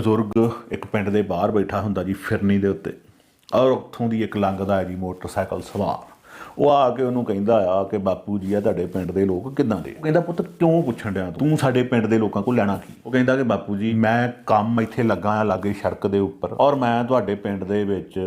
ਬਜ਼ੁਰਗ ਇੱਕ ਪਿੰਡ ਦੇ ਬਾਹਰ ਬੈਠਾ ਹੁੰਦਾ ਜੀ ਫਿਰਨੀ ਦੇ ਉੱਤੇ। ਔਰ ਉੱਥੋਂ ਦੀ ਇੱਕ ਲੰਘਦਾ ਹੈ ਜੀ ਮੋਟਰਸਾਈਕਲ ਸਵਾਰ। ਉਹ ਆ ਕੇ ਉਹਨੂੰ ਕਹਿੰਦਾ ਆ ਕਿ ਬਾਪੂ ਜੀ ਆ ਤੁਹਾਡੇ ਪਿੰਡ ਦੇ ਲੋਕ ਕਿੱਦਾਂ ਦੇ ਉਹ ਕਹਿੰਦਾ, ਪੁੱਤ, ਕਿਉਂ ਪੁੱਛਣ ਡਿਆ ਤੂੰ? ਸਾਡੇ ਪਿੰਡ ਦੇ ਲੋਕਾਂ ਕੋਲ ਲੈਣਾ ਕੀ? ਉਹ ਕਹਿੰਦਾ ਕਿ ਬਾਪੂ ਜੀ, ਮੈਂ ਕੰਮ ਇੱਥੇ ਲੱਗਾ ਆ ਲਾਗੇ ਸੜਕ ਦੇ ਉੱਪਰ। ਔਰ ਮੈਂ ਤੁਹਾਡੇ ਪਿੰਡ ਦੇ ਵਿੱਚ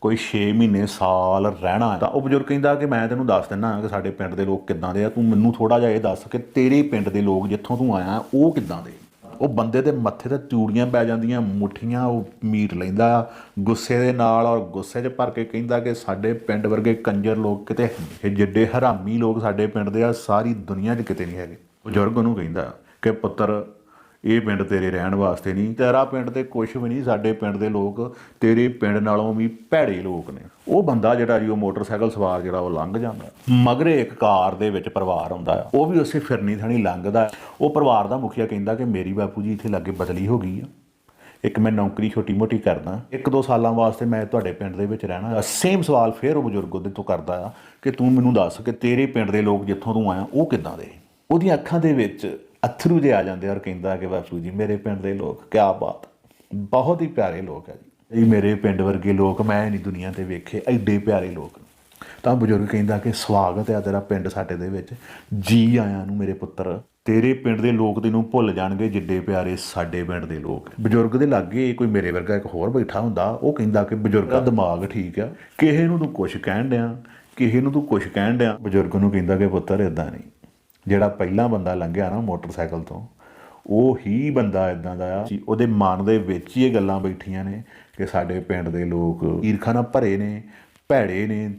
ਕੋਈ 6 ਮਹੀਨੇ ਸਾਲ ਰਹਿਣਾ ਹੈ ਤਾਂ ਉਹ ਬਜ਼ੁਰਗ ਕਹਿੰਦਾ ਕਿ ਮੈਂ ਤੈਨੂੰ ਦੱਸ ਦਿੰਦਾ ਕਿ ਸਾਡੇ ਪਿੰਡ ਦੇ ਲੋਕ ਕਿੱਦਾਂ ਦੇ ਆ। ਤੂੰ ਮੈਨੂੰ ਥੋੜਾ ਜਿਹਾ ਇਹ ਦੱਸ ਕਿ ਤੇਰੇ ਪਿੰਡ ਦੇ ਲੋਕ ਜਿੱਥੋਂ ਤੂੰ ਆਇਆ, ਉਹ ਕਿੱਦਾਂ ਦੇ ਉਹ ਬੰਦੇ ਦੇ ਮੱਥੇ ਤੇ ਚੂੜੀਆਂ ਪੈ ਜਾਂਦੀਆਂ, ਮੁੱਠੀਆਂ, ਉਹ ਮੀਟ ਲੈਂਦਾ, ਗੁੱਸੇ ਦੇ ਨਾਲ ਔਰ ਗੁੱਸੇ 'ਚ ਭਰ ਕੇ ਕਹਿੰਦਾ ਕਿ ਸਾਡੇ ਪਿੰਡ ਵਰਗੇ ਕੰਜਰ ਲੋਕ ਕਿਤੇ ਹੈ ਇਹ ਜਿੱਡੇ ਹਰਾਮੀ ਲੋਕ ਸਾਡੇ ਪਿੰਡ ਦੇ ਆ, ਸਾਰੀ ਦੁਨੀਆ 'ਚ ਕਿਤੇ ਨਹੀਂ ਹੈਗੇ। ਬਜ਼ੁਰਗ ਉਹਨੂੰ ਕਹਿੰਦਾ ਕਿ ਪੁੱਤਰ ਇਹ ਪਿੰਡ ਤੇਰੇ ਰਹਿਣ ਵਾਸਤੇ ਨਹੀਂ, ਤੇਰਾ ਪਿੰਡ ਤੇ ਕੁਝ ਵੀ ਨਹੀਂ, ਸਾਡੇ ਪਿੰਡ ਦੇ ਲੋਕ ਤੇਰੇ ਪਿੰਡ ਨਾਲੋਂ ਵੀ ਭੈੜੇ ਲੋਕ ਨੇ। ਉਹ ਬੰਦਾ ਜਿਹੜਾ ਜੀ, ਉਹ ਮੋਟਰਸਾਈਕਲ ਸਵਾਰ ਜਿਹੜਾ, ਉਹ ਲੰਘ ਜਾਂਦਾ ਮਗਰੇ ਇੱਕ ਕਾਰ ਦੇ ਵਿੱਚ ਪਰਿਵਾਰ ਆਉਂਦਾ ਉਹ ਵੀ ਉਸੇ ਫਿਰਨੀ ਥਾਣੀ ਲੰਘਦਾ ਉਹ ਪਰਿਵਾਰ ਦਾ ਮੁਖੀਆ ਕਹਿੰਦਾ ਕਿ ਮੇਰੀ ਬਾਪੂ ਜੀ ਇੱਥੇ ਲਾਗੇ ਬਦਲੀ ਹੋ ਗਈ ਆ। ਇੱਕ ਮੈਂ ਨੌਕਰੀ ਛੋਟੀ ਮੋਟੀ ਕਰਦਾ ਇੱਕ ਦੋ ਸਾਲਾਂ ਵਾਸਤੇ ਮੈਂ ਤੁਹਾਡੇ ਪਿੰਡ ਦੇ ਵਿੱਚ ਰਹਿਣਾ ਸੇਮ ਸਵਾਲ ਫੇਰ ਉਹ ਬਜ਼ੁਰਗ ਉਹਦੇ ਤੋਂ ਕਰਦਾ ਆ ਕਿ ਤੂੰ ਮੈਨੂੰ ਦੱਸ ਕਿ ਤੇਰੇ ਪਿੰਡ ਦੇ ਲੋਕ ਜਿੱਥੋਂ ਤੂੰ ਆਇਆ, ਉਹ ਕਿੱਦਾਂ ਦੇ? ਉਹਦੀਆਂ ਅੱਖਾਂ ਦੇ ਵਿੱਚ ਅਥਰੂ ਜੇ ਆ ਜਾਂਦੇ ਔਰ ਕਹਿੰਦਾ ਕਿ ਬਾਪੂ ਜੀ, ਮੇਰੇ ਪਿੰਡ ਦੇ ਲੋਕ, ਕਿਆ ਬਾਤ। ਬਹੁਤ ਹੀ ਪਿਆਰੇ ਲੋਕ ਆ ਜੀ। ਇਹ ਮੇਰੇ ਪਿੰਡ ਵਰਗੇ ਲੋਕ, ਮੈਂ ਨਹੀਂ ਦੁਨੀਆ ਤੇ ਵੇਖੇ, ਐਡੇ ਪਿਆਰੇ ਲੋਕ ਤਾਂ ਬਜ਼ੁਰਗ ਕਹਿੰਦਾ ਕਿ ਸਵਾਗਤ ਹੈ ਤੇਰਾ ਪਿੰਡ ਸਾਡੇ ਦੇ ਵਿੱਚ। ਜੀ ਆਇਆਂ ਨੂੰ ਮੇਰੇ ਪੁੱਤਰ, ਤੇਰੇ ਪਿੰਡ ਦੇ ਲੋਕ ਤੈਨੂੰ ਭੁੱਲ ਜਾਣਗੇ, ਜਿੱਡੇ ਪਿਆਰੇ ਸਾਡੇ ਪਿੰਡ ਦੇ ਲੋਕ ਬਜ਼ੁਰਗ ਦੇ ਲਾਗੇ ਕੋਈ ਮੇਰੇ ਵਰਗਾ ਇੱਕ ਹੋਰ ਬੈਠਾ ਹੁੰਦਾ, ਉਹ ਕਹਿੰਦਾ ਕਿ ਬਜ਼ੁਰਗ ਦਾ ਦਿਮਾਗ ਠੀਕ ਆ, ਕਿਸੇ ਨੂੰ ਤੂੰ ਕੁਝ ਕਹਿਣ ਦਿਆਂ ਕਿਸੇ ਨੂੰ ਤੂੰ ਕੁਝ ਕਹਿਣ ਦਿਆਂ ਬਜ਼ੁਰਗ ਨੂੰ ਕਹਿੰਦਾ ਕਿ ਪੁੱਤਰ ਇਦਾਂ ਨਹੀਂ। ਜਿਹੜਾ ਪਹਿਲਾ ਬੰਦਾ ਲੰਘਿਆ ਨਾ ਮੋਟਰਸਾਈਕਲ ਤੋਂ, ਉਹ ਹੀ ਬੰਦਾ ਇਦਾਂ ਦਾ ਆ ਉਹਦੇ ਮਨ ਦੇ ਵਿੱਚ ਹੀ ਇਹ ਗੱਲਾਂ ਬੈਠੀਆਂ ਨੇ ਕਿ ਸਾਡੇ ਪਿੰਡ ਦੇ ਲੋਕ ਈਰਖਾ ਨਾਲ ਭਰੇ ਨੇ, ਭੈੜੇ ਨੇ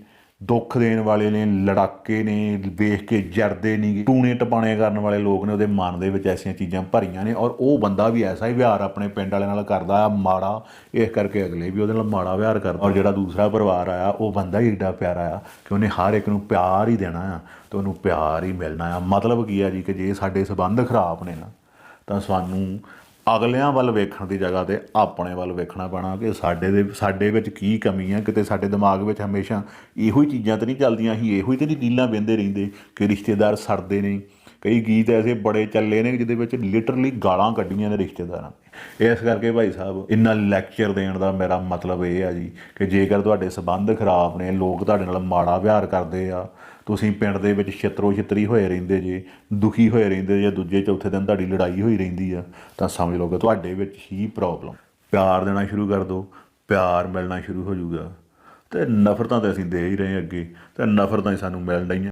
ਦੁੱਖ ਦੇਣ ਵਾਲੇ ਨੇ, ਲੜਾਕੇ ਨੇ, ਵੇਖ ਕੇ ਜਰਦੇ ਨਹੀਂ ਟੂਣੇ ਟਪਾਣੇ ਕਰਨ ਵਾਲੇ ਲੋਕ ਨੇ, ਉਹਦੇ ਮਨ ਦੇ ਵਿੱਚ ਐਸੀਆਂ ਚੀਜ਼ਾਂ ਭਰੀਆਂ ਨੇ ਔਰ ਉਹ ਬੰਦਾ ਵੀ ਐਸਾ ਹੀ ਵਿਹਾਰ ਆਪਣੇ ਪਿੰਡ ਵਾਲਿਆਂ ਨਾਲ ਕਰਦਾ ਆ, ਮਾੜਾ, ਇਸ ਕਰਕੇ ਅਗਲੇ ਵੀ ਉਹਦੇ ਨਾਲ ਮਾੜਾ ਵਿਹਾਰ ਕਰਦਾ। ਔਰ ਜਿਹੜਾ ਦੂਸਰਾ ਪਰਿਵਾਰ ਆਇਆ, ਉਹ ਬੰਦਾ ਹੀ ਏਡਾ ਪਿਆਰਾ ਆ ਕਿ ਉਹਨੇ ਹਰ ਇੱਕ ਨੂੰ ਪਿਆਰ ਹੀ ਦੇਣਾ ਆ ਤੇ ਉਹਨੂੰ ਪਿਆਰ ਹੀ ਮਿਲਣਾ ਆ। ਮਤਲਬ ਕੀ ਆ ਜੀ ਕਿ ਜੇ ਸਾਡੇ ਸਬੰਧ ਖਰਾਬ ਨੇ ਨਾ, ਤਾਂ ਸਾਨੂੰ ਅਗਲਿਆਂ ਵੱਲ ਵੇਖਣ ਦੀ ਜਗ੍ਹਾ ਤੇ ਆਪਣੇ ਵੱਲ ਵੇਖਣਾ ਪੈਣਾ ਕਿ ਸਾਡੇ ਦੇ ਸਾਡੇ ਵਿੱਚ ਕੀ ਕਮੀ ਹੈ ਕਿਤੇ ਸਾਡੇ ਦਿਮਾਗ ਵਿੱਚ ਹਮੇਸ਼ਾ ਇਹੋ ਹੀ ਚੀਜ਼ਾਂ ਤਾਂ ਨਹੀਂ ਚੱਲਦੀਆਂ, ਅਸੀਂ ਇਹੋ ਹੀ ਤੇ ਨਹੀਂ ਡੀਲਾਂ ਵਹਿੰਦੇ ਰਹਿੰਦੇ ਕਿ ਰਿਸ਼ਤੇਦਾਰ ਸੜਦੇ ਨੇ ਕਈ ਗੀਤ ਐਸੇ ਬੜੇ ਚੱਲੇ ਨੇ ਜਿਹਦੇ ਵਿੱਚ ਲਿਟਰਲੀ ਗਾਲਾਂ ਕੱਢੀਆਂ ਨੇ ਰਿਸ਼ਤੇਦਾਰਾਂ ਨੇ। ਇਸ ਕਰਕੇ ਭਾਈ ਸਾਹਿਬ, ਇੰਨਾ ਲੈਕਚਰ ਦੇਣ ਦਾ ਮੇਰਾ ਮਤਲਬ ਇਹ ਆ ਜੀ ਕਿ ਜੇਕਰ ਤੁਹਾਡੇ ਸਬੰਧ ਖਰਾਬ ਨੇ, ਲੋਕ ਤੁਹਾਡੇ ਨਾਲ ਮਾੜਾ ਵਿਹਾਰ ਕਰਦੇ ਆ, ਤੁਸੀਂ ਪਿੰਡ ਦੇ ਵਿੱਚ ਛਿੱਤਰੋ ਛਿੱਤਰੀ ਹੋਏ ਰਹਿੰਦੇ ਜੇ, ਦੁਖੀ ਹੋਏ ਰਹਿੰਦੇ ਜੇ, ਦੂਜੇ ਚੌਥੇ ਦਿਨ ਤੁਹਾਡੀ ਲੜਾਈ ਹੋਈ ਰਹਿੰਦੀ ਆ, ਤਾਂ ਸਮਝ ਲਓ ਕਿ ਤੁਹਾਡੇ ਵਿੱਚ ਹੀ ਪ੍ਰੋਬਲਮ ਪਿਆਰ ਦੇਣਾ ਸ਼ੁਰੂ ਕਰ ਦਿਓ ਪਿਆਰ ਮਿਲਣਾ ਸ਼ੁਰੂ ਹੋ ਜਾਊਗਾ ਤੇ ਨਫ਼ਰਤਾਂ ਤਾਂ ਅਸੀਂ ਦੇ ਹੀ ਰਹੇ ਅੱਗੇ, ਤੇ ਨਫ਼ਰਤਾਂ ਹੀ ਸਾਨੂੰ ਮਿਲ ਰਹੀਆਂ